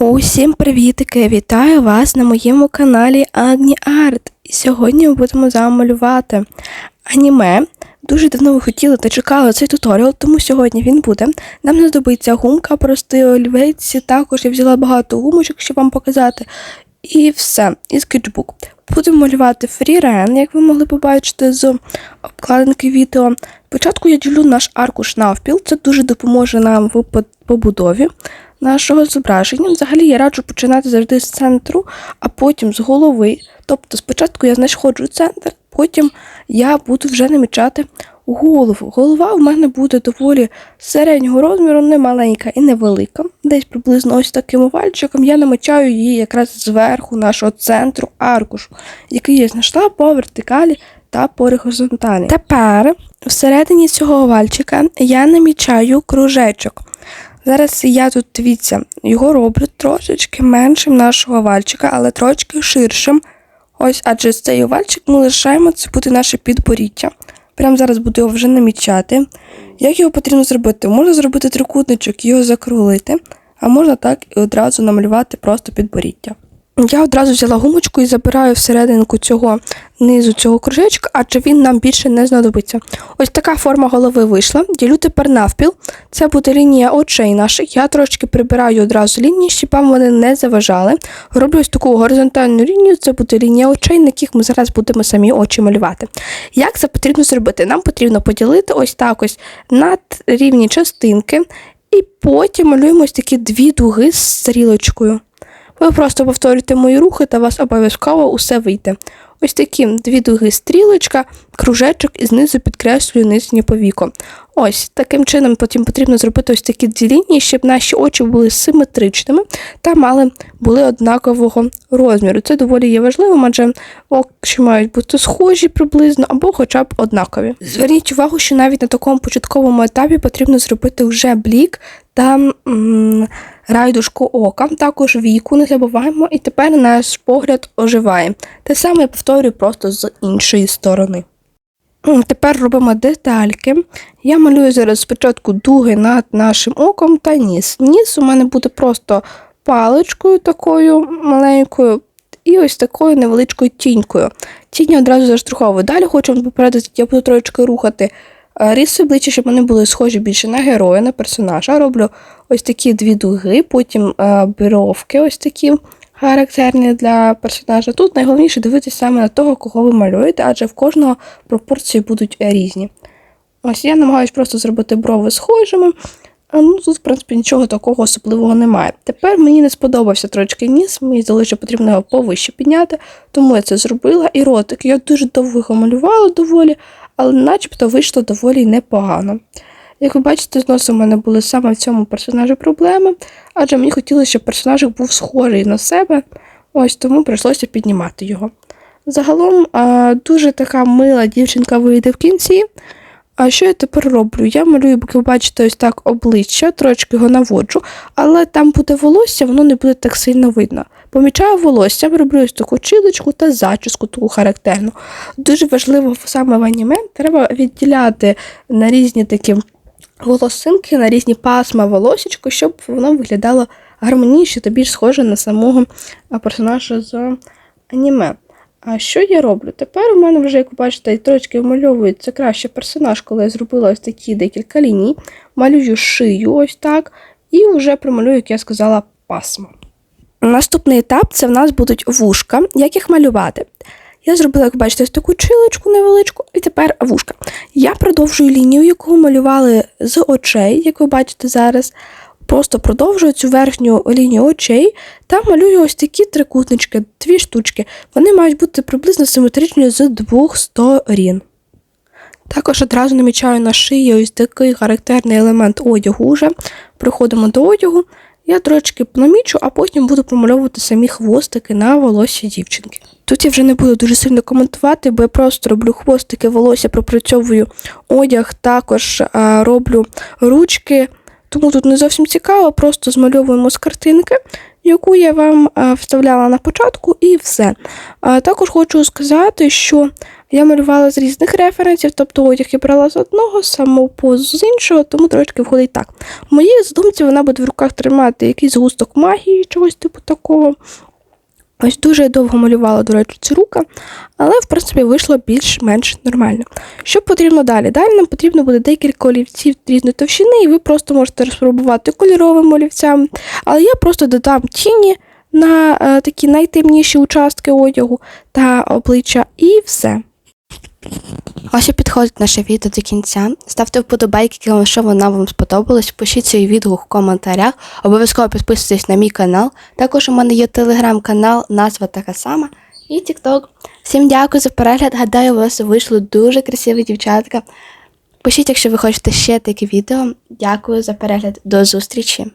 Усім привітики! Вітаю вас на моєму каналі Агні Арт. І сьогодні ми будемо з вами малювати аніме. Дуже давно ви хотіли та чекали цей туторіал, тому сьогодні він буде. Нам знадобиться гумка, простий олівець. Також я взяла багато гумочок, щоб вам показати. І все, і скетчбук. Будемо малювати фрірен, як ви могли побачити з обкладинки відео. Спочатку я ділю наш аркуш навпіл, це дуже допоможе нам в побудові нашого зображення. Взагалі я раджу починати завжди з центру, а потім з голови. Тобто спочатку я знаходжу центр, потім я буду вже намічати голову. Голова в мене буде доволі середнього розміру, не маленька і невелика. Десь приблизно ось таким овальчиком я намічаю її якраз зверху нашого центру аркушу, який я знайшла по вертикалі та по горизонталі. Тепер всередині цього овальчика я намічаю кружечок. Зараз я тут, дивіться, його роблю трошечки меншим нашого вальчика, але трошки ширшим. Ось, адже цей овальчик ми лишаємо, це буде наше підборіття. Прямо зараз буду його вже намічати. Як його потрібно зробити? Можна зробити трикутничок, його закрулити, а можна так і одразу намалювати просто підборіття. Я одразу взяла гумочку і забираю всерединку цього низу цього кружечка, адже він нам більше не знадобиться. Ось така форма голови вийшла. Ділю тепер навпіл. Це буде лінія очей наших. Я трошки прибираю одразу лінії, щоб вам вони не заважали. Роблю ось таку горизонтальну лінію, це буде лінія очей, на яких ми зараз будемо самі очі малювати. Як це потрібно зробити? Нам потрібно поділити ось так ось на рівні частинки, і потім малюємо ось такі дві дуги з стрілочкою. Ви просто повторюєте мої рухи, та вас обов'язково усе вийде. Ось такі дві дуги стрілочка, кружечок і знизу підкреслюю нижнє повіко. Ось таким чином потім потрібно зробити ось такі дві лінії, щоб наші очі були симетричними та мали були однакового розміру. Це доволі є важливим, адже очі мають бути схожі приблизно або хоча б однакові. Зверніть увагу, що навіть на такому початковому етапі потрібно зробити вже блік та м, райдушку ока, також віку не забуваємо, і тепер наш погляд оживає. Те саме я повторюю просто з іншої сторони. Тепер робимо детальки. Я малюю зараз спочатку дуги над нашим оком та ніс. Ніс у мене буде просто паличкою такою маленькою і ось такою невеличкою тінькою. Тінь одразу заштруховую. Далі хочу вам попередити, я буду трошки рухати е, риси обличчя, щоб вони були схожі більше на героя, на персонажа. Роблю ось такі дві дуги, потім е, бровки, ось такі характерні для персонажа. Тут найголовніше дивитися саме на того, кого ви малюєте, адже в кожного пропорції будуть різні. Ось я намагаюся просто зробити брови схожими. А, Ну, тут, в принципі, нічого такого особливого немає. Тепер мені не сподобався трошки ніс, мені здалося, що потрібно його повище підняти, тому я це зробила. І ротик. Я дуже довго малювала доволі, але начебто вийшло доволі непогано. Як ви бачите, з в мене були саме в цьому персонажі проблеми, адже мені хотілося, щоб персонажик був схожий на себе, ось тому прийшлося піднімати його. Загалом дуже така мила дівчинка вийде в кінці. А що я тепер роблю? Я малюю, як ви бачите, ось так обличчя, трошки його наводжу, але там буде волосся, воно не буде так сильно видно. Помічаю волосся, роблю ось таку чилочку та зачіску таку характерну. Дуже важливо саме в аніме треба відділяти на різні такі волосинки, на різні пасма волосічку, щоб воно виглядало гармонійніше та більш схоже на самого персонажа з аніме. А що я роблю? Тепер у мене вже, як ви бачите, трошки вмальовується краще персонаж, коли я зробила ось такі декілька ліній, малюю шию ось так, і вже промалюю, як я сказала, пасмо. Наступний етап це в нас будуть вушка. Як їх малювати? Я зробила, як бачите, ось таку чилочку невеличку, і тепер вушка. Я продовжую лінію, яку малювали з очей, як ви бачите зараз. Просто продовжую цю верхню лінію очей та малюю ось такі трикутнички, дві штучки. Вони мають бути приблизно симетричні з двох сторін. Також одразу намічаю на шиї ось такий характерний елемент одягу. Уже приходимо до одягу. Я трошки намічу, а потім буду промальовувати самі хвостики на волосся дівчинки. Тут я вже не буду дуже сильно коментувати, бо я просто роблю хвостики, волосся, пропрацьовую одяг, також роблю ручки. Тому тут не зовсім цікаво, просто змальовуємо з картинки, яку я вам вставляла на початку, і все. Також хочу сказати, що Я малювала з різних референсів, тобто одяг я брала з одного, саму позу з іншого, тому трошки входить так. В моїй задумці вона буде в руках тримати якийсь густок магії, чогось типу такого. Ось дуже довго малювала, до речі, ці рука, але в принципі вийшло більш-менш нормально. Що потрібно далі? Далі нам потрібно буде декілька олівців різної товщини, і ви просто можете розпробувати кольоровим олівцям. Але я просто додам тіні на е, такі найтемніші участки одягу та обличчя, і все. Ось і підходить наше відео до кінця. Ставте вподобайки, якщо воно вам сподобалось. Пишіть свій відгук в коментарях. Обов'язково підписуйтесь на мій канал. Також у мене є телеграм-канал, назва така сама. І TikTok. Всім дякую за перегляд. Гадаю, у вас вийшло дуже красиві дівчатка. Пишіть, якщо ви хочете ще такі відео. Дякую за перегляд. До зустрічі!